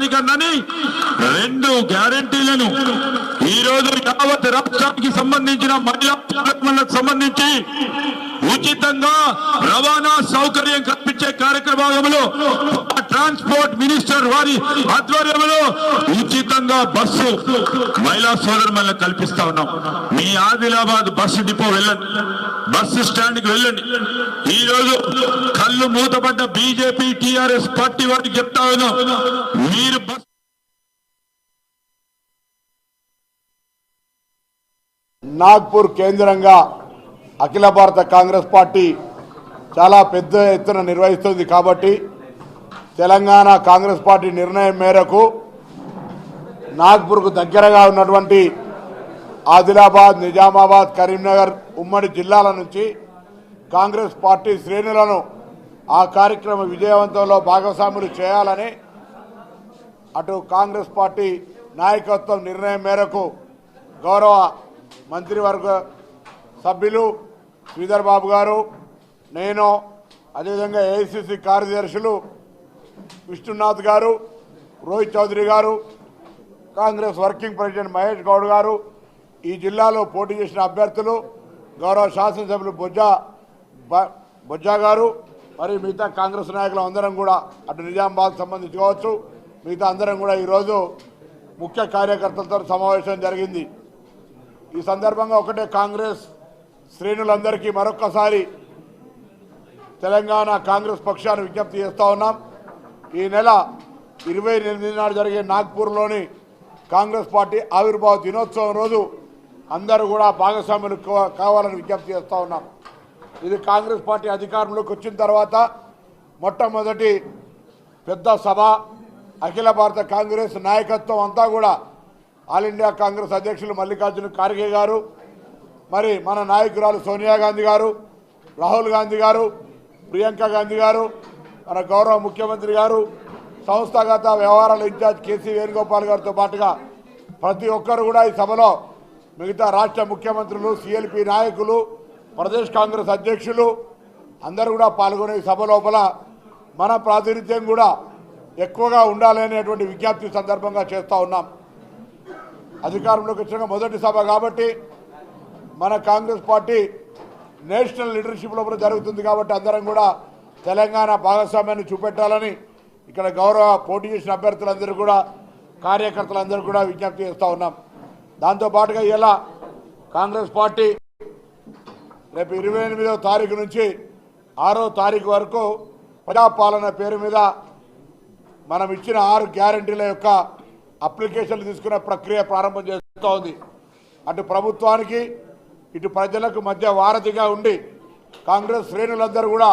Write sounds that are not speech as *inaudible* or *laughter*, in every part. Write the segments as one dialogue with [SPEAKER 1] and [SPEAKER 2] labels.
[SPEAKER 1] ప్రజానికన్నని రెండు గ్యారంటీలను ఈ రోజు యావత్ రాష్ట్రానికి సంబంధించిన మహిళా కార్యక్రమాలకు సంబంధించి ఉచితంగా రవాణా సౌకర్యం కల్పించే కార్యక్రమంలో ట్రాన్స్పోర్ట్ మినిస్టర్ వారి ఆధ్వర్యంలో ఉచితంగా బస్సు మహిళా సోదరులను కల్పిస్తా ఉన్నాం. మీ ఆదిలాబాద్ బస్సు డిపో వెళ్ళండి. బస్సు స్టాండ్కి వెళ్ళండి. ఈ రోజు కళ్ళు మూతపడ్డ బీజేపీ టిఆర్ఎస్ పార్టీ వారికి చెప్తా ఉన్నాం. మీరు బస్
[SPEAKER 2] నాగ్పూర్ కేంద్రంగా అఖిల భారత కాంగ్రెస్ పార్టీ చాలా పెద్ద ఎత్తున నిర్వహిస్తుంది కాబట్టి తెలంగాణ కాంగ్రెస్ పార్టీ నిర్ణయం మేరకు నాగ్పూర్కు దగ్గరగా ఉన్నటువంటి ఆదిలాబాద్ నిజామాబాద్ కరీంనగర్ ఉమ్మడి జిల్లాల నుంచి కాంగ్రెస్ పార్టీ శ్రేణులను ఆ కార్యక్రమ విజయవంతంలో భాగస్వాములు చేయాలని అటు కాంగ్రెస్ పార్టీ నాయకత్వం నిర్ణయం మేరకు గౌరవ మంత్రివర్గ సభ్యులు శ్రీధర్ బాబు గారు నేను అదేవిధంగా ఏఐసిసి కార్యదర్శులు విష్ణునాథ్ గారు రోహిత్ చౌదరి గారు కాంగ్రెస్ వర్కింగ్ ప్రెసిడెంట్ మహేష్ గౌడ్ గారు ఈ జిల్లాలో పోటీ చేసిన అభ్యర్థులు గౌరవ శాసనసభ్యులు బొజ్జా బ- బొజ్జా గారు మరియు మిగతా కాంగ్రెస్ నాయకులు అందరం కూడా అటు నిజామాబాద్ సంబంధించుకోవచ్చు. మిగతా అందరం కూడా ఈరోజు ముఖ్య కార్యకర్తలతో సమావేశం జరిగింది. ఈ సందర్భంగా ఒకటే కాంగ్రెస్ శ్రేణులందరికీ మరొక్కసారి తెలంగాణ కాంగ్రెస్ పక్షాన్ని విజ్ఞప్తి చేస్తూ ఉన్నాం. ఈ నెల ఇరవై ఎనిమిది నాడు జరిగే నాగ్పూర్లోని కాంగ్రెస్ పార్టీ ఆవిర్భావ దినోత్సవం రోజు అందరూ కూడా భాగస్వాములు కావాలని విజ్ఞప్తి చేస్తూ ఉన్నాం ఇది కాంగ్రెస్ పార్టీ అధికారంలోకి వచ్చిన తర్వాత మొట్టమొదటి పెద్ద సభ అఖిల భారత కాంగ్రెస్ నాయకత్వం అంతా కూడా ఆల్ ఇండియా కాంగ్రెస్ అధ్యక్షులు మల్లికార్జున ఖార్గే గారు మరి మన నాయకురాలు సోనియా గాంధీ గారు రాహుల్ గాంధీ గారు ప్రియాంక గాంధీ గారు మన గౌరవ ముఖ్యమంత్రి గారు సంస్థాగత వ్యవహారాల ఇన్ఛార్జ్ కేసీ వేణుగోపాల్ గారితో పాటుగా ప్రతి ఒక్కరు కూడా ఈ సభలో మిగతా రాష్ట్ర ముఖ్యమంత్రులు సిఎల్పి నాయకులు ప్రదేశ్ కాంగ్రెస్ అధ్యక్షులు అందరూ కూడా పాల్గొనే సభ లోపల మన ప్రాతినిధ్యం కూడా ఎక్కువగా ఉండాలనేటువంటి విజ్ఞప్తి సందర్భంగా చేస్తూ ఉన్నాం. అధికారంలోకి వచ్చిన మొదటి సభ కాబట్టి మన కాంగ్రెస్ పార్టీ నేషనల్ లీడర్షిప్ లోపల జరుగుతుంది కాబట్టి అందరం కూడా తెలంగాణ భాగస్వామ్యాన్ని చూపెట్టాలని ఇక్కడ గౌరవ పోటీ చేసిన అభ్యర్థులందరూ కూడా కార్యకర్తలందరూ కూడా విజ్ఞప్తి చేస్తూ ఉన్నాం. దాంతోపాటుగా ఇలా కాంగ్రెస్ పార్టీ రేపు ఇరవై ఎనిమిదవ తారీఖు నుంచి ఆరో తారీఖు వరకు ప్రజాపాలన పేరు మీద మనం ఇచ్చిన ఆరు గ్యారంటీల యొక్క అప్లికేషన్లు తీసుకునే ప్రక్రియ ప్రారంభం చేస్తూ ఉంది. అటు ప్రభుత్వానికి ఇటు ప్రజలకు మధ్య వారధిగా ఉండి కాంగ్రెస్ శ్రేణులందరూ కూడా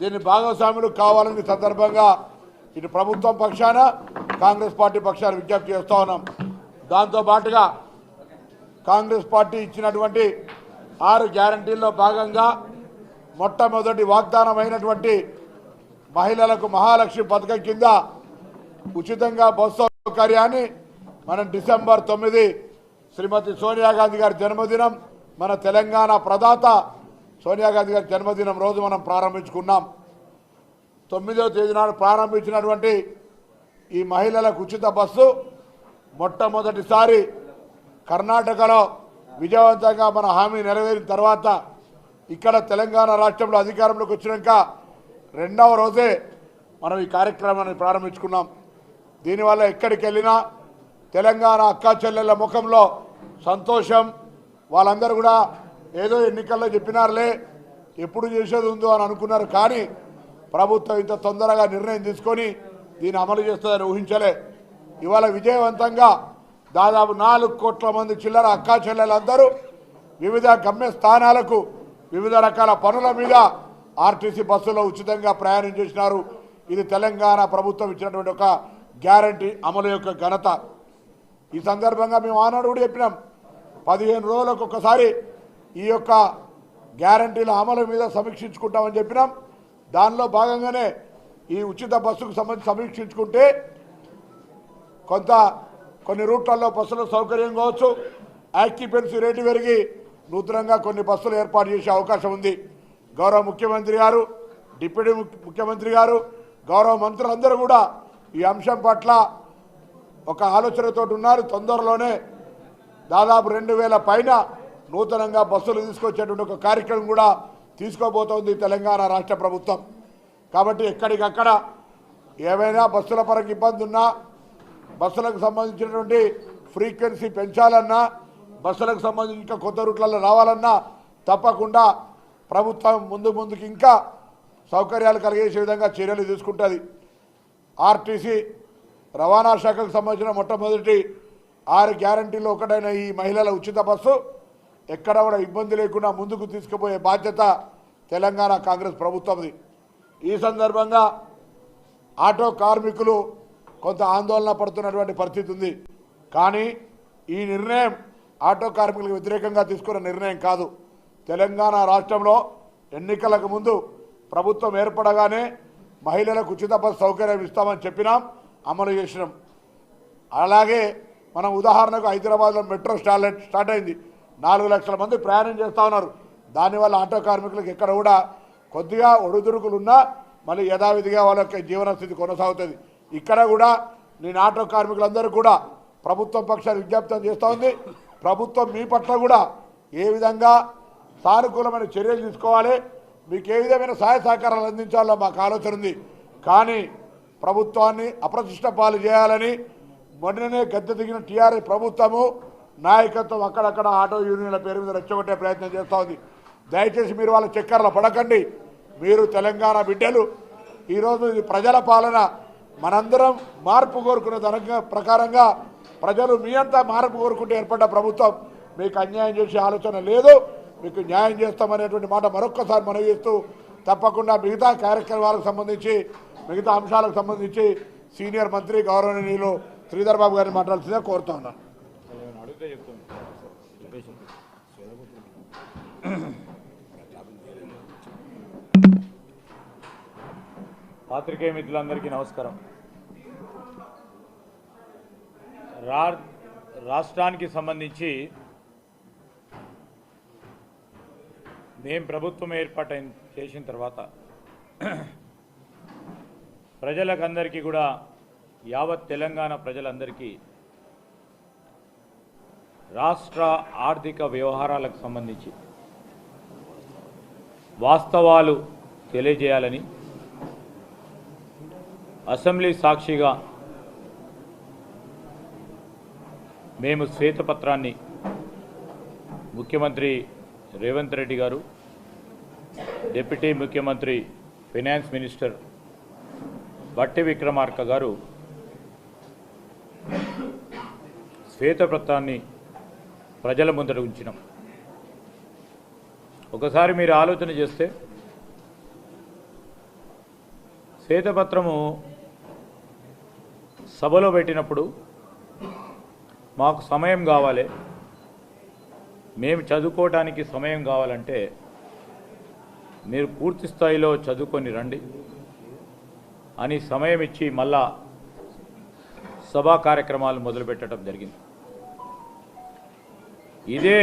[SPEAKER 2] దీన్ని భాగస్వాములు కావాలని సందర్భంగా ఇటు ప్రభుత్వం పక్షాన కాంగ్రెస్ పార్టీ పక్షాన విజ్ఞప్తి చేస్తూ ఉన్నాం. దాంతో పాటుగా కాంగ్రెస్ పార్టీ ఇచ్చినటువంటి ఆరు గ్యారంటీల్లో భాగంగా మొట్టమొదటి వాగ్దానమైనటువంటి మహిళలకు మహాలక్ష్మి పథకం కింద ఉచితంగా బస్సు సౌకర్యాన్ని మనం డిసెంబర్ తొమ్మిది శ్రీమతి సోనియా గాంధీ గారి జన్మదినం మన తెలంగాణ ప్రదాత సోనియా గాంధీ గారి జన్మదినం రోజు మనం ప్రారంభించుకున్నాం. తొమ్మిదవ తేదీ నాడు ప్రారంభించినటువంటి ఈ మహిళలకు ఉచిత బస్సు మొట్టమొదటిసారి కర్ణాటకలో విజయవంతంగా మన హామీ నెరవేరిన తర్వాత ఇక్కడ తెలంగాణ రాష్ట్రంలో అధికారంలోకి వచ్చినాక రెండవ రోజే మనం ఈ కార్యక్రమాన్ని ప్రారంభించుకున్నాం. దీనివల్ల ఎక్కడికి వెళ్ళినా తెలంగాణ అక్కా చెల్లెళ్ళ ముఖంలో సంతోషం వాళ్ళందరూ కూడా ఏదో ఎన్నికల్లో చెప్పినారులే ఎప్పుడు చేసేది ఉందో అని అనుకున్నారు కానీ ప్రభుత్వం ఇంత తొందరగా నిర్ణయం తీసుకొని దీన్ని అమలు చేస్తుందని ఊహించలే. ఇవాళ విజయవంతంగా దాదాపు నాలుగు కోట్ల మంది చిల్లర అక్కా చెల్లెలందరూ వివిధ గమ్య స్థానాలకు వివిధ రకాల పనుల మీద ఆర్టీసీ బస్సులో ఉచితంగా ప్రయాణం చేసినారు. ఇది తెలంగాణ ప్రభుత్వం ఇచ్చినటువంటి ఒక గ్యారంటీ అమలు యొక్క ఘనత. ఈ సందర్భంగా మేము ఆనాడు కూడా చెప్పినాం పదిహేను రోజులకు ఒకసారి ఈ యొక్క గ్యారంటీల అమలు మీద సమీక్షించుకుంటామని చెప్పినాం. దానిలో భాగంగానే ఈ ఉచిత బస్సుకు సంబంధించి సమీక్షించుకుంటే కొంత కొన్ని రూట్లలో బస్సుల సౌకర్యం కావచ్చు. ఆక్యుపెన్సీ రేటు పెరిగి నూతనంగా కొన్ని బస్సులు ఏర్పాటు చేసే అవకాశం ఉంది. గౌరవ ముఖ్యమంత్రి గారు డిప్యూటీ ముఖ్యమంత్రి గారు గౌరవ మంత్రులందరూ కూడా ఈ అంశం పట్ల ఒక ఆలోచనతో ఉన్నారు. తొందరలోనే దాదాపు రెండు వేల పైన నూతనంగా బస్సులు తీసుకొచ్చేటువంటి ఒక కార్యక్రమం కూడా తీసుకోబోతోంది తెలంగాణ రాష్ట్ర ప్రభుత్వం. కాబట్టి ఎక్కడికక్కడ ఏమైనా బస్సుల పరంగా ఇబ్బంది ఉన్నా బస్సులకు సంబంధించినటువంటి ఫ్రీక్వెన్సీ పెంచాలన్నా బస్సులకు సంబంధించి ఇంకా కొత్త రూట్లలో రావాలన్నా తప్పకుండా ప్రభుత్వం ముందు ముందుకు ఇంకా సౌకర్యాలు కలిగేసే విధంగా చర్యలు తీసుకుంటుంది. ఆర్టీసీ రవాణా శాఖకు సంబంధించిన మొట్టమొదటి ఆరు గ్యారంటీలు ఒకటైన ఈ మహిళల ఉచిత బస్సు. ఎక్కడ కూడా ఇబ్బంది లేకుండా ముందుకు తీసుకుపోయే బాధ్యత తెలంగాణ కాంగ్రెస్ ప్రభుత్వంది. ఈ సందర్భంగా ఆటో కార్మికులు కొంత ఆందోళన పడుతున్నటువంటి పరిస్థితి ఉంది. కానీ ఈ నిర్ణయం ఆటో కార్మికులకు వ్యతిరేకంగా తీసుకున్న నిర్ణయం కాదు. తెలంగాణ రాష్ట్రంలో ఎన్నికలకు ముందు ప్రభుత్వం ఏర్పడగానే మహిళలకు ఉచిత బస్సు సౌకర్యం ఇస్తామని చెప్పినాం అమలు చేసినాం. అలాగే మనం ఉదాహరణకు హైదరాబాద్లో మెట్రో స్టార్ట్ స్టార్ట్ అయింది. నాలుగు లక్షల మంది ప్రయాణం చేస్తూ ఉన్నారు. దానివల్ల ఆటో కార్మికులకు ఎక్కడ కూడా కొద్దిగా ఒడిదుడుకులు ఉన్నా మళ్ళీ యథావిధిగా వాళ్ళ యొక్క జీవన స్థితి కొనసాగుతుంది. ఇక్కడ కూడా నేను ఆటో కార్మికులందరూ కూడా ప్రభుత్వం పక్షాన్ని విజ్ఞప్తం చేస్తూ ఉంది. ప్రభుత్వం మీ పట్ల కూడా ఏ విధంగా సానుకూలమైన చర్యలు తీసుకోవాలి మీకు ఏ విధమైన సహాయ సహకారాలు అందించాలో మాకు ఆలోచన ఉంది. కానీ ప్రభుత్వాన్ని అప్రతిష్ట పాలు చేయాలని మొన్ననే గద్దె దిగిన టీఆర్ఎస్ ప్రభుత్వము నాయకత్వం అక్కడక్కడ ఆటో యూనియన్ల పేరు మీద రెచ్చగొట్టే ప్రయత్నం చేస్తూ ఉంది. దయచేసి మీరు వాళ్ళ చక్కర్ల పడకండి. మీరు తెలంగాణ బిడ్డలు. ఈరోజు ఇది ప్రజల పాలన. మనందరం మార్పు కోరుకున్న తరంగా ప్రకారంగా ప్రజలు మీ అంతా మార్పు కోరుకుంటే ఏర్పడ్డ ప్రభుత్వం మీకు అన్యాయం చేసే ఆలోచన లేదు. మీకు న్యాయం చేస్తామనేటువంటి మాట మరొక్కసారి మనవి చేస్తూ తప్పకుండా మిగతా కార్యక్రమాలకు సంబంధించి మిగతా అంశాలకు సంబంధించి సీనియర్ మంత్రి గౌరవనీయులు శ్రీధర్ బాబు గారిని మాట్లాడుతుందే కోరుతా ఉన్నాను. *coughs*
[SPEAKER 3] పాత్రికేయ మిత్రులందరికీ నమస్కారం. రా రాష్ట్రానికి సంబంధించి మేము ప్రభుత్వం ఏర్పాటు చేసిన తర్వాత *coughs* ప్రజలకందరికీ కూడా యావత్ తెలంగాణ ప్రజలందరికీ రాష్ట్ర ఆర్థిక వ్యవహారాలకు సంబంధించి వాస్తవాలు తెలియజేయాలని అసెంబ్లీ సాక్షిగా మేము శ్వేతపత్రాన్ని ముఖ్యమంత్రి రేవంత్ రెడ్డి గారు డిప్యూటీ ముఖ్యమంత్రి ఫైనాన్స్ మినిస్టర్ బట్టి విక్రమార్క గారు శ్వేతపత్రాన్ని ప్రజల ముందర ఉంచినాం. ఒకసారి మీరు ఆలోచన చేస్తే శ్వేతపత్రము సభలో పెట్టినప్పుడు మాకు సమయం కావాలి. మేము చదువుకోవడానికి సమయం కావాలంటే మీరు పూర్తి స్థాయిలో చదువుకొని రండి అని సమయం ఇచ్చి మళ్ళా సభా కార్యక్రమాలు మొదలుపెట్టడం జరిగింది. ఇదే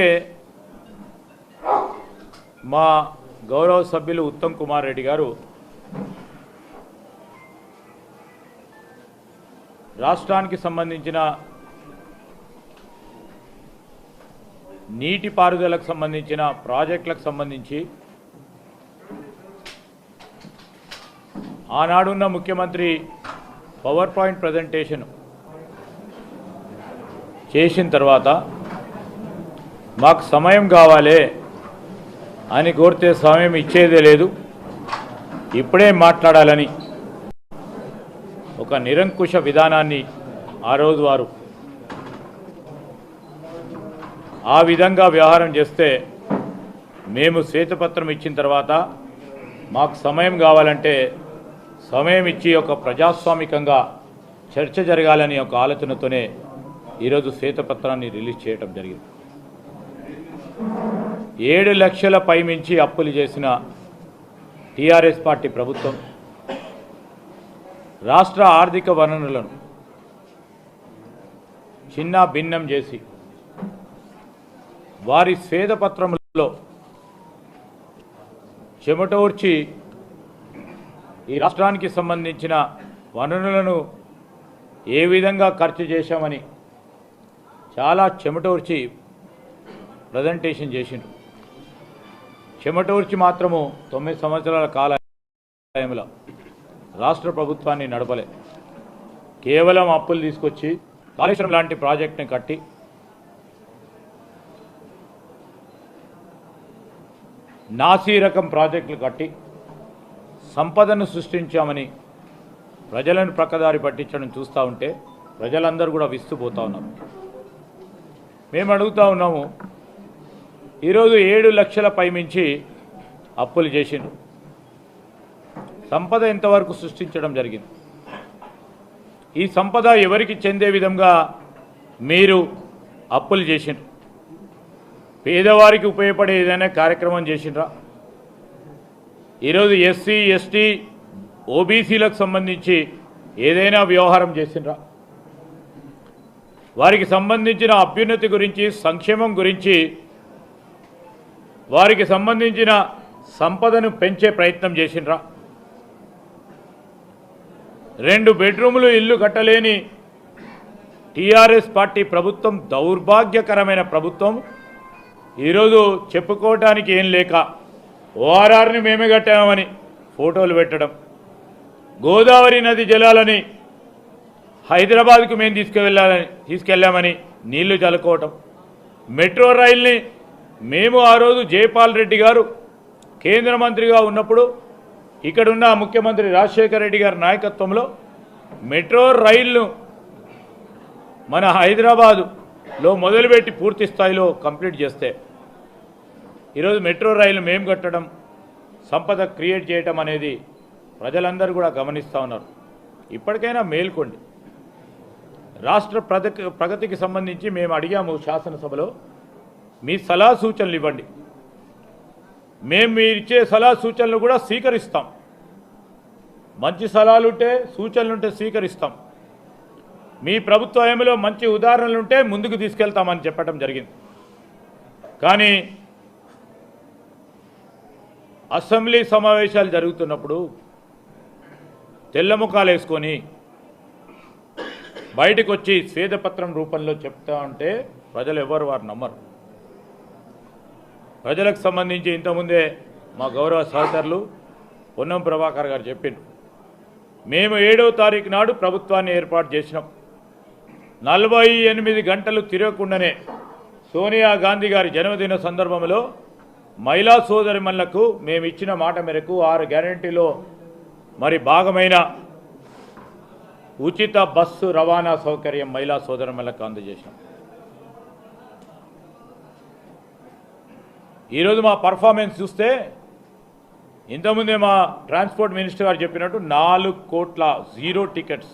[SPEAKER 3] మా గౌరవ సభ్యులు ఉత్తమ్ కుమార్ రెడ్డి గారు రాష్ట్రానికి సంబంధించిన నీటిపారుదలకు సంబంధించిన ప్రాజెక్టులకు సంబంధించి ఆనాడున్న ముఖ్యమంత్రి పవర్ పాయింట్ ప్రజెంటేషన్ చేసిన తర్వాత మాకు సమయం కావాలి అని కోరితే సమయం ఇచ్చేదే లేదు. ఇప్పుడే మాట్లాడాలని ఒక నిరంకుశ విధానాన్ని ఆ రోజు వారు ఆ విధంగా వ్యవహారం చేస్తే మేము శ్వేతపత్రం ఇచ్చిన తర్వాత మాకు సమయం కావాలంటే సమయం ఇచ్చి ఒక ప్రజాస్వామికంగా చర్చ జరగాలని ఒక ఆలోచనతోనే ఈరోజు శ్వేతపత్రాన్ని రిలీజ్ చేయడం జరిగింది. ఏడు లక్షల పైమించి అప్పులు చేసిన టీఆర్ఎస్ పార్టీ ప్రభుత్వం రాష్ట్ర ఆర్థిక వనరులను చిన్న భిన్నం చేసి వారి స్వేదపత్రములలో చెమటోర్చి ఈ రాష్ట్రానికి సంబంధించిన వనరులను ఏ విధంగా ఖర్చు చేశామని చాలా చెమటోర్చి ప్రజెంటేషన్ చేసిండ్రు. చెమటోర్చి మాత్రము తొమ్మిది సంవత్సరాల కాలంలో రాష్ట్ర ప్రభుత్వాన్ని నడపలే. కేవలం అప్పులు తీసుకొచ్చి కాళేశ్వరం లాంటి ప్రాజెక్ట్ని కట్టి నాసీ రకం ప్రాజెక్టులు కట్టి సంపదను సృష్టించామని ప్రజలను ప్రక్కదారి పట్టించడం చూస్తూ ఉంటే ప్రజలందరూ కూడా విస్తుపోతూ ఉన్నారు. మేము అడుగుతా ఉన్నాము ఈరోజు ఏడు లక్షల పైమించి అప్పులు చేసిండ్రు. సంపద ఎంతవరకు సృష్టించడం జరిగింది? ఈ సంపద ఎవరికి చెందే విధంగా మీరు అప్పులు చేసిండ్రు? పేదవారికి ఉపయోగపడే ఏదైనా కార్యక్రమం చేసిండ్రా? ఈరోజు ఎస్సీ ఎస్టీ ఓబీసీలకు సంబంధించి ఏదైనా వ్యవహారం చేసిండ్రా? వారికి సంబంధించిన అభ్యున్నతి గురించి సంక్షేమం గురించి వారికి సంబంధించిన సంపదను పెంచే ప్రయత్నం చేసిండ్రా. రెండు బెడ్రూములు ఇల్లు కట్టలేని టీఆర్ఎస్ పార్టీ ప్రభుత్వం దౌర్భాగ్యకరమైన ప్రభుత్వం. ఈరోజు చెప్పుకోవటానికి ఏం లేక ఓఆర్ఆర్ని మేమే కట్టామని ఫోటోలు పెట్టడం. గోదావరి నది జలాలని హైదరాబాద్కు మేము తీసుకువెళ్ళాలని తీసుకెళ్ళామని నీళ్ళు చల్లుకోవటం. మెట్రో రైల్ని మేము ఆ రోజు జయపాల్ రెడ్డి గారు కేంద్ర మంత్రిగా ఉన్నప్పుడు ఇక్కడున్న ముఖ్యమంత్రి రాజశేఖర రెడ్డి గారి నాయకత్వంలో మెట్రో రైళ్ళు మన హైదరాబాదులో మొదలుపెట్టి పూర్తి స్థాయిలో కంప్లీట్ చేస్తే ఈరోజు మెట్రో రైలు మేము కట్టడం సంపద క్రియేట్ చేయటం అనేది ప్రజలందరూ కూడా గమనిస్తూ ఉన్నారు. ఇప్పటికైనా మేల్కోండి. రాష్ట్ర ప్రగతికి సంబంధించి మేము అడిగాము శాసనసభలో మీ సలహా సూచనలు ఇవ్వండి. మేము మీరు ఇచ్చే సలహా సూచనలు కూడా స్వీకరిస్తాం. మంచి సలహాలు ఉంటే సూచనలు ఉంటే స్వీకరిస్తాం. మీ ప్రభుత్వ హయాంలో మంచి ఉదాహరణలు ఉంటే ముందుకు తీసుకెళ్తామని చెప్పడం జరిగింది. కానీ అసెంబ్లీ సమావేశాలు జరుగుతున్నప్పుడు తెల్లముఖాలు వేసుకొని బయటకు వచ్చి స్వేదపత్రం రూపంలో చెప్తా ఉంటే ప్రజలు ఎవరు వారు నమ్మరు. ప్రజలకు సంబంధించి ఇంతకుముందే మా గౌరవ సహచరులు పొన్నం ప్రభాకర్ గారు చెప్పిండు మేము ఏడవ తారీఖు నాడు ప్రభుత్వాన్ని ఏర్పాటు చేసినాం. నలభై ఎనిమిది గంటలు తిరగకుండానే సోనియా గాంధీ గారి జన్మదిన సందర్భంలో మహిళా సోదరిమణులకు మేము ఇచ్చిన మాట మేరకు ఆరు గ్యారంటీలో మరి భాగమైన ఉచిత బస్సు రవాణా సౌకర్యం మహిళా సోదరిమణులకు అందజేసినాం. ఈరోజు మా పర్ఫార్మెన్స్ చూస్తే ఇంతకుముందే మా ట్రాన్స్పోర్ట్ మినిస్టర్ గారు చెప్పినట్టు నాలుగు కోట్ల జీరో టికెట్స్.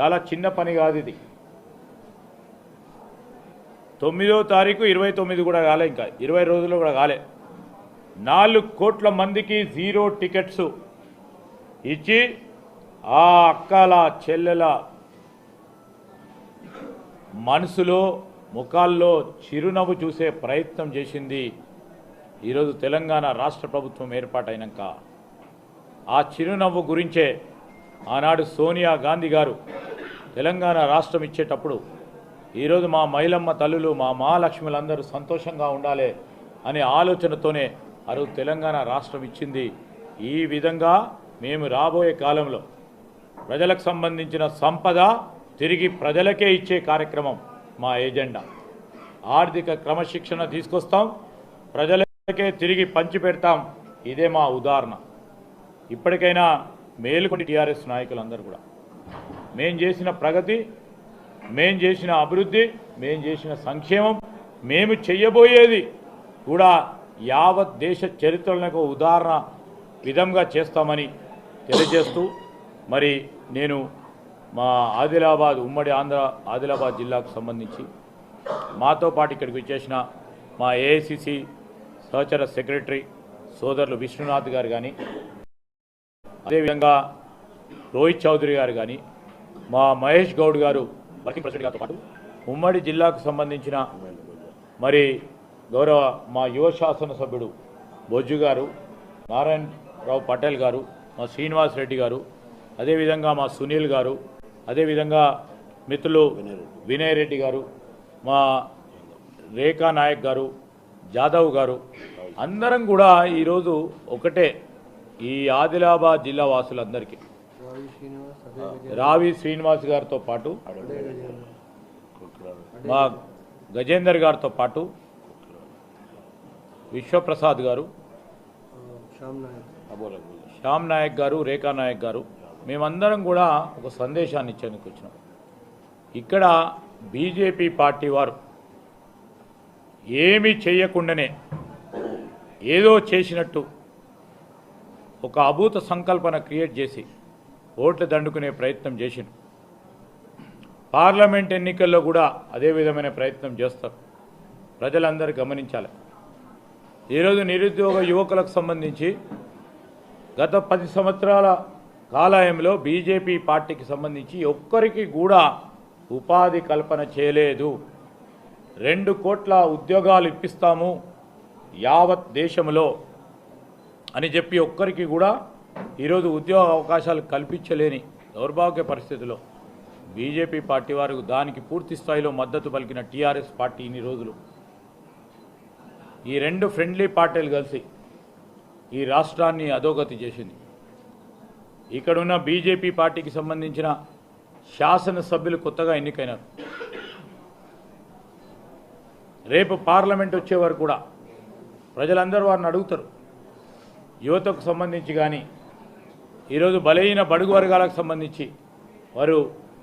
[SPEAKER 3] చాలా చిన్న పని కాదు ఇది. తొమ్మిదో తారీఖు ఇరవై తొమ్మిది కూడా కాలే ఇంకా. ఇరవై రోజులు కూడా కాలే. నాలుగు కోట్ల మందికి జీరో టికెట్స్ ఇచ్చి ఆ అక్కల చెల్లెల మనసులో ముఖాల్లో చిరునవ్వు చూసే ప్రయత్నం చేసింది ఈరోజు తెలంగాణ రాష్ట్ర ప్రభుత్వం ఏర్పాటైనాక. ఆ చిరునవ్వు గురించే ఆనాడు సోనియా గాంధీ గారు తెలంగాణ రాష్ట్రం ఇచ్చేటప్పుడు ఈరోజు మా మహిళమ్మ తల్లులు మా మహాలక్ష్ములందరూ సంతోషంగా ఉండాలి అనే ఆలోచనతోనే అరు తెలంగాణ రాష్ట్రం ఇచ్చింది. ఈ విధంగా మేము రాబోయే కాలంలో ప్రజలకు సంబంధించిన సంపద తిరిగి ప్రజలకే ఇచ్చే కార్యక్రమం మా ఎజెండా. ఆర్థిక క్రమశిక్షణ తీసుకొస్తాం. ప్రజలకే తిరిగి పంచిపెడతాం ఇదే మా ఉదాహరణ. ఇప్పటికైనా మేలుకొని టీఆర్ఎస్ నాయకులందరూ కూడా. మేం చేసిన ప్రగతి మేం చేసిన అభివృద్ధి మేం చేసిన సంక్షేమం మేము చెయ్యబోయేది కూడా యావత్ దేశ చరిత్రలకు ఉదాహరణ విధంగా చేస్తామని తెలియజేస్తూ మరి నేను మా ఆదిలాబాద్ ఉమ్మడి ఆంధ్ర ఆదిలాబాద్ జిల్లాకు సంబంధించి మాతో పాటు ఇక్కడికి వచ్చేసిన మా ఏఐసిసి సహచర సెక్రటరీ సోదరులు విష్ణునాథ్ గారు కానీ అదేవిధంగా రోహిత్ చౌదరి గారు కానీ మా మహేష్ గౌడ్ గారు వర్కింగ్ ప్రెసిడెంట్ గారితో పాటు ఉమ్మడి జిల్లాకు సంబంధించిన మరి గౌరవ మా యువ శాసనసభ్యుడు బొజ్జు గారు నారాయణరావు పటేల్ గారు మా శ్రీనివాస్ రెడ్డి గారు అదేవిధంగా మా సునీల్ గారు అదేవిధంగా మిత్రులు వినయ్ రెడ్డి గారు మా రేఖా నాయక్ గారు జాదవ్ గారు అందరం కూడా ఈరోజు ఒకటే ఈ ఆదిలాబాద్ జిల్లా వాసులందరికీ. రావి శ్రీనివాస్ గారితో పాటు మా గజేందర్ గారితో పాటు విశ్వప్రసాద్ గారు శ్యామ్ నాయక్ గారు రేఖా నాయక్ గారు మేమందరం కూడా ఒక సందేశాన్ని ఇచ్చేందుకు వచ్చినాం. ఇక్కడ బీజేపీ పార్టీ వారు ఏమీ చేయకుండానే ఏదో చేసినట్టు ఒక అభూత సంకల్పన క్రియేట్ చేసి ఓట్లు దండుకునే ప్రయత్నం చేసిండు పార్లమెంట్ ఎన్నికల్లో కూడా అదే విధమైన ప్రయత్నం చేస్తారు. ప్రజలందరూ గమనించాలి. ఈరోజు నిరుద్యోగ యువకులకు సంబంధించి గత పది సంవత్సరాల కాలాయంలో బీజేపీ పార్టీకి సంబంధించి ఒక్కరికి కూడా ఉపాధి కల్పన చేయలేదు. రెండు కోట్ల ఉద్యోగాలు ఇప్పిస్తాము యావత్ దేశంలో అని చెప్పి ఒక్కరికి కూడా ఈరోజు ఉద్యోగ అవకాశాలు కల్పించలేని దౌర్భాగ్య పరిస్థితిలో బీజేపీ పార్టీ వారు దానికి పూర్తి స్థాయిలో మద్దతు పలికిన టీఆర్ఎస్ పార్టీ ఇన్ని రోజులు. ఈ రెండు ఫ్రెండ్లీ పార్టీలు కలిసి ఈ రాష్ట్రాన్ని అధోగతి చేసింది. ఇక్కడున్న బీజేపీ పార్టీకి సంబంధించిన శాసనసభ్యులు కొత్తగా ఎన్నికైనారు. రేపు పార్లమెంట్ వచ్చేవారు కూడా ప్రజలందరూ వారిని అడుగుతారు. యువతకు సంబంధించి కానీ ఈరోజు బలహీన బడుగు వర్గాలకు సంబంధించి వారు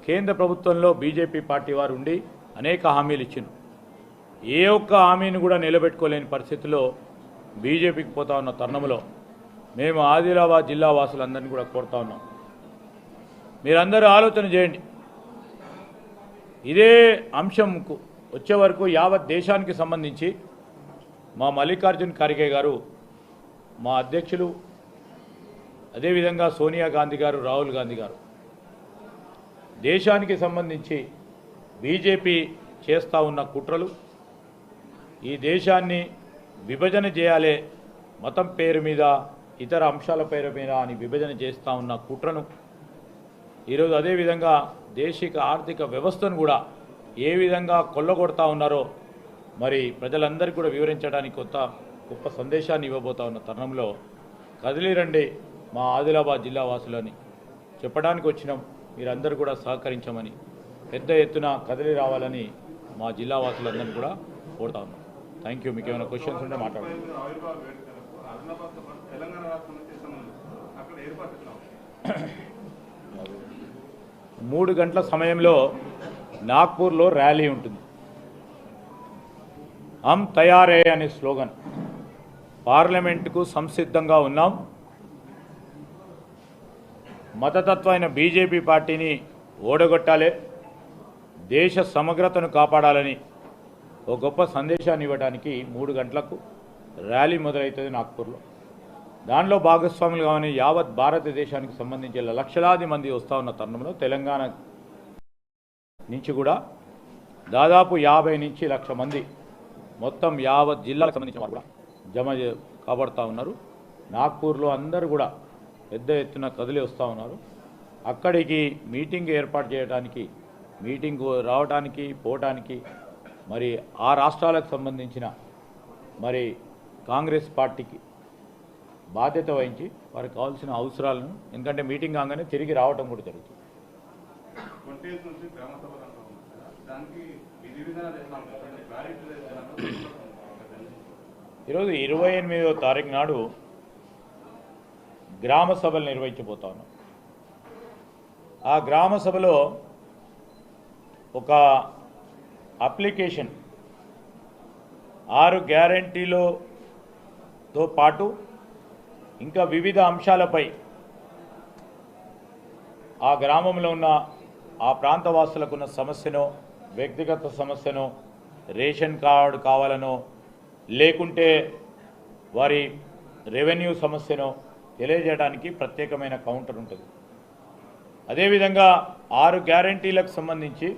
[SPEAKER 3] కేంద్ర ప్రభుత్వంలో బీజేపీ పార్టీ వారు ఉండి అనేక హామీలు ఇచ్చిండ్రు ఏ ఒక్క హామీని కూడా నిలబెట్టుకోలేని పరిస్థితిలో బీజేపీకి పోతా ఉన్న తరుణంలో మేము ఆదిలాబాద్ జిల్లా వాసులందరినీ కూడా కోరుతా ఉన్నాం. మీరందరూ ఆలోచన చేయండి. ఇదే అంశంకు వచ్చే వరకు యావత్ దేశానికి సంబంధించి మా మల్లికార్జున్ ఖర్గే గారు మా అధ్యక్షులు అదేవిధంగా సోనియా గాంధీ గారు రాహుల్ గాంధీ గారు. దేశానికి సంబంధించి బీజేపీ చేస్తూ ఉన్న కుట్రలు ఈ దేశాన్ని విభజన చేయాలి మతం పేరు మీద ఇతర అంశాల పేరు మీద అని విభజన చేస్తూ ఉన్న కుట్రను ఈరోజు అదేవిధంగా దేశిక ఆర్థిక వ్యవస్థను కూడా ఏ విధంగా కొల్లగొడతా ఉన్నారో మరి ప్రజలందరికీ కూడా వివరించడానికి కొత్త గొప్ప సందేశాన్ని ఇవ్వబోతా ఉన్న తరుణంలో కదిలిరండి మా ఆదిలాబాద్ జిల్లా వాసులని. చెప్పడానికి వచ్చినాం మీరందరూ కూడా సహకరించమని పెద్ద ఎత్తున కదిలి రావాలని మా జిల్లా వాసులందరినీ కూడా కోరుతా ఉన్నాం. థ్యాంక్ యూ మీకు ఏమైనా క్వశ్చన్స్ ఉంటే మాట్లాడండి.
[SPEAKER 4] తెలంగాణ రాష్ట్రం అక్కడ ఏర్పాటు
[SPEAKER 3] మూడు గంటల సమయంలో నాగ్పూర్లో ర్యాలీ ఉంటుంది. హమ్ తయారే అనే స్లోగన్. పార్లమెంటుకు సంసిద్ధంగా ఉన్నాం. మతతత్వైన బీజేపీ పార్టీని ఓడగొట్టాలి. దేశ సమగ్రతను కాపాడాలని ఒక గొప్ప సందేశాన్ని ఇవ్వడానికి మూడు గంటలకు ర్యాలీ మొదలవుతుంది నాగ్పూర్లో. దానిలో భాగస్వాములు కావని యావత్ భారతదేశానికి సంబంధించిన లక్షలాది మంది వస్తూ ఉన్న తరుణంలో తెలంగాణ నుంచి కూడా దాదాపు యాభై నుంచి లక్ష మంది మొత్తం యావత్ జిల్లాకు సంబంధించిన కూడా జమ కాబడుతూ ఉన్నారు. నాగ్పూర్లో అందరూ కూడా పెద్ద ఎత్తున కదిలి వస్తూ ఉన్నారు. అక్కడికి మీటింగ్ ఏర్పాటు చేయడానికి మీటింగ్ రావడానికి పోవటానికి మరి ఆ రాష్ట్రాలకు సంబంధించిన మరి కాంగ్రెస్ పార్టీకి బాధ్యత వహించి వారికి కావాల్సిన అవసరాలను ఎందుకంటే మీటింగ్ కాగానే తిరిగి రావటం కూడా జరుగుతుంది. ఈరోజు ఇరవై ఎనిమిదవ తారీఖు నాడు గ్రామ సభలు నిర్వహించబోతా ఉన్నాం. ఆ గ్రామ సభలో ఒక అప్లికేషన్ ఆరు గ్యారంటీలతో పాటు ఇంకా వివిధ అంశాలపై ఆ గ్రామంలో ఉన్న ఆ ప్రాంత ఉన్న సమస్యను వ్యక్తిగత సమస్యను రేషన్ కార్డు కావాలనో లేకుంటే వారి రెవెన్యూ సమస్యను తెలియజేయడానికి ప్రత్యేకమైన కౌంటర్ ఉంటుంది. అదేవిధంగా ఆరు గ్యారంటీలకు సంబంధించి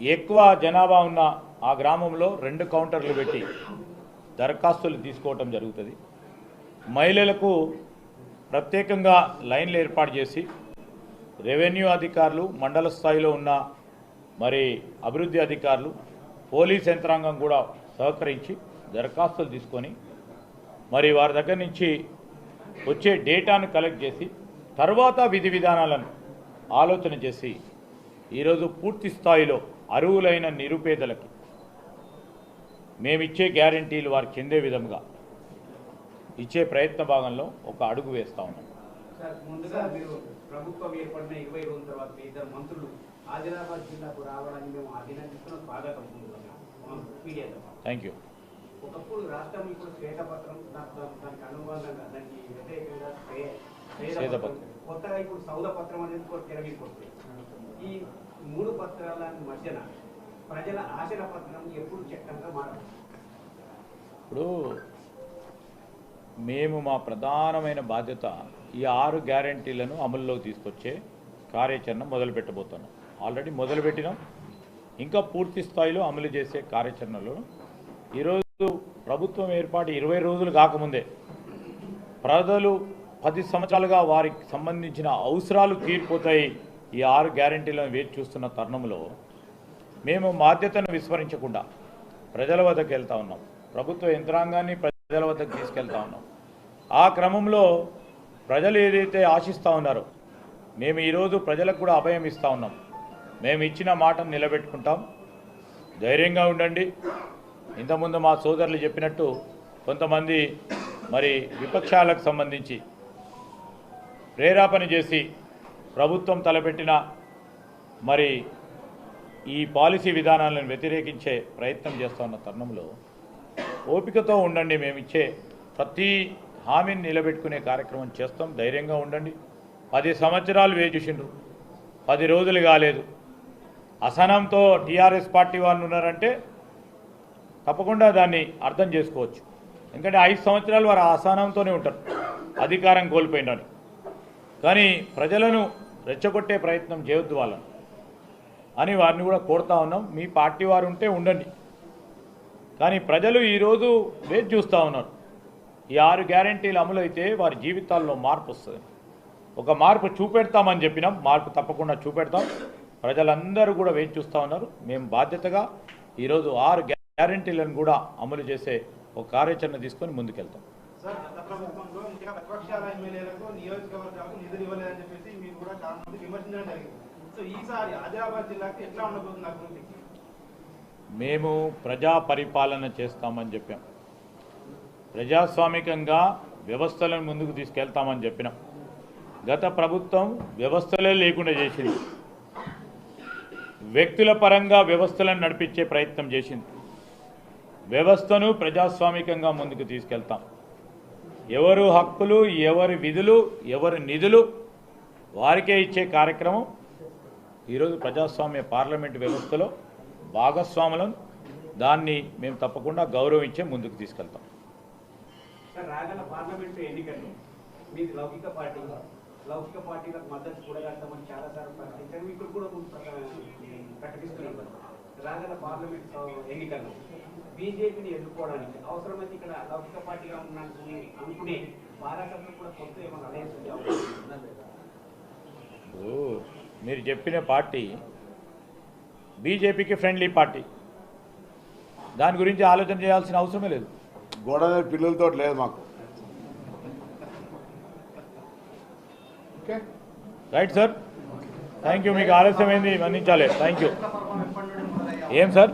[SPEAKER 3] ఎక్కువ జనాభా ఉన్న ఆ గ్రామంలో రెండు కౌంటర్లు పెట్టి దరఖాస్తులు తీసుకోవటం జరుగుతుంది. మహిళలకు ప్రత్యేకంగా లైన్లు ఏర్పాటు చేసి రెవెన్యూ అధికారులు మండల స్థాయిలో ఉన్న మరి అభివృద్ధి అధికారులు పోలీస్ యంత్రాంగం కూడా సహకరించి దరఖాస్తులు తీసుకొని మరి వారి దగ్గర నుంచి వచ్చే డేటాను కలెక్ట్ చేసి తర్వాత విధి విధానాలను ఆలోచన చేసి ఈరోజు పూర్తి స్థాయిలో అరువులైన నిరుపేదలకి మేమిచ్చే గ్యారంటీలు వారికి చెందే విధంగా ఇచ్చే ప్రయత్న భాగంలో ఒక అడుగు వేస్తా ఉన్నాం.
[SPEAKER 5] సార్ ముందుగా మీరు ప్రభుత్వం ఏర్పడిన ఇరవై రోజుల తర్వాత ఇద్దరు మంత్రులు ఆదిలాబాద్ జిల్లాకు రావడానికి మేము అభినందిస్తున్నాం. స్వాగతం.
[SPEAKER 3] థ్యాంక్ యూ
[SPEAKER 5] ఒకప్పుడు రాష్ట్రం ఇప్పుడు శ్వేతపత్రం దానికి అనుబంధంగా దానికి వ్యతిరేకంగా శ్వేతపత్రం. కొత్తగా ఇప్పుడు సౌద పత్రం అనేది తెరవికొస్తుంది ఈ మూడు పత్రాల మధ్యన ప్రజల ఆశల పత్రం ఎప్పుడు చట్టంగా మారదు?
[SPEAKER 3] ఇప్పుడు మేము మా ప్రధానమైన బాధ్యత ఈ ఆరు గ్యారంటీలను అమల్లోకి తీసుకొచ్చే కార్యాచరణ మొదలుపెట్టబోతున్నాం. ఆల్రెడీ మొదలుపెట్టినాం. ఇంకా పూర్తి స్థాయిలో అమలు చేసే కార్యాచరణలో ఈరోజు ప్రభుత్వం ఏర్పాటు ఇరవై రోజులు కాకముందే ప్రజలు పది సంవత్సరాలుగా వారికి సంబంధించిన అవసరాలు తీరిపోతాయి ఈ ఆరు గ్యారంటీలను వేచి చూస్తున్న తరుణంలో మేము బాధ్యతను విస్మరించకుండా ప్రజల వద్దకు వెళ్తా ఉన్నాం. ప్రభుత్వ యంత్రాంగాన్ని ప్రజల వద్దకు తీసుకెళ్తా ఉన్నాం. ఆ క్రమంలో ప్రజలు ఏదైతే ఆశిస్తూ ఉన్నారో మేము ఈరోజు ప్రజలకు కూడా అభయం ఇస్తూ ఉన్నాం. మేము ఇచ్చిన మాటను నిలబెట్టుకుంటాం. ధైర్యంగా ఉండండి. ఇంతకుముందు మా సోదరులు చెప్పినట్టు కొంతమంది మరి విపక్షాలకు సంబంధించి ప్రేరేపణ చేసి ప్రభుత్వం తలపెట్టిన మరి ఈ పాలసీ విధానాలను వ్యతిరేకించే ప్రయత్నం చేస్తున్న తరుణంలో ఓపికతో ఉండండి మేమిచ్చే ప్రతి హామీని నిలబెట్టుకునే కార్యక్రమం చేస్తాం. ధైర్యంగా ఉండండి. పది సంవత్సరాలు వేచి పది రోజులు కాలేదు. అసహనంతో టీఆర్ఎస్ పార్టీ వాళ్ళు ఉన్నారంటే తప్పకుండా దాన్ని అర్థం చేసుకోవచ్చు. ఎందుకంటే ఐదు సంవత్సరాలు వారు ఆ అసహనంతోనే ఉంటారు. అధికారం కోల్పోయినారు కానీ ప్రజలను రెచ్చగొట్టే ప్రయత్నం చేయొద్దు వాళ్ళని. అని వారిని కూడా కోరుతా ఉన్నాం. మీ పార్టీ వారు ఉంటే ఉండండి. కానీ ప్రజలు ఈరోజు వేచి చూస్తూ ఉన్నారు. ఈ ఆరు గ్యారంటీలు అమలు అయితే వారి జీవితాల్లో మార్పు వస్తుంది. ఒక మార్పు చూపెడతామని చెప్పినాం. మార్పు తప్పకుండా చూపెడతాం. ప్రజలందరూ కూడా వేచి చూస్తూ ఉన్నారు. మేము బాధ్యతగా ఈరోజు ఆరు గ్యారంటీలను కూడా అమలు చేసే ఒక కార్యాచరణ తీసుకొని ముందుకెళ్తాం.
[SPEAKER 6] నియోజకవర్గాలకు నిధులు ఇవ్వలేదని చెప్పేసి మీరు కూడా చాలా మంది విమర్శించడం జరిగింది.
[SPEAKER 3] మేము ప్రజా పరిపాలన చేస్తామని చెప్పాం. ప్రజాస్వామికంగా వ్యవస్థలను ముందుకు తీసుకెళ్తామని చెప్పినాం. గత ప్రభుత్వం వ్యవస్థలే లేకుండా చేసింది. వ్యక్తుల పరంగా వ్యవస్థలను నడిపించే ప్రయత్నం చేసింది. వ్యవస్థను ప్రజాస్వామికంగా ముందుకు తీసుకెళ్తాం. ఎవరు హక్కులు ఎవరి విధులు ఎవరి నిధులు వారికే ఇచ్చే కార్యక్రమం ఈరోజు ప్రజాస్వామ్య పార్లమెంటు వ్యవస్థలో భాగస్వాములను దాన్ని మేము తప్పకుండా గౌరవించే ముందుకు తీసుకెళ్తాం.
[SPEAKER 5] సార్ రాగల పార్లమెంటు ఎన్నికల్లో బీజేపీని ఎదుర్కోవడానికి అవసరమైతే ఇక్కడ లౌకిక పార్టీగా ఉన్నాను అనుకునే భారతదేశంలో కూడా కొత్త ఏమైనా అలయన్స్?
[SPEAKER 3] ఇప్పుడు మీరు చెప్పిన పార్టీ బీజేపీకి ఫ్రెండ్లీ పార్టీ. దాని గురించి ఆలోచన చేయాల్సిన అవసరమే లేదు.
[SPEAKER 2] గోడ మీద పిల్లలతో లేదు మాకు. Okay?
[SPEAKER 3] Right sir. Thank you మీకు ఆలస్యమైంది మన్నించాలి. థ్యాంక్ యూ ఏం సార్?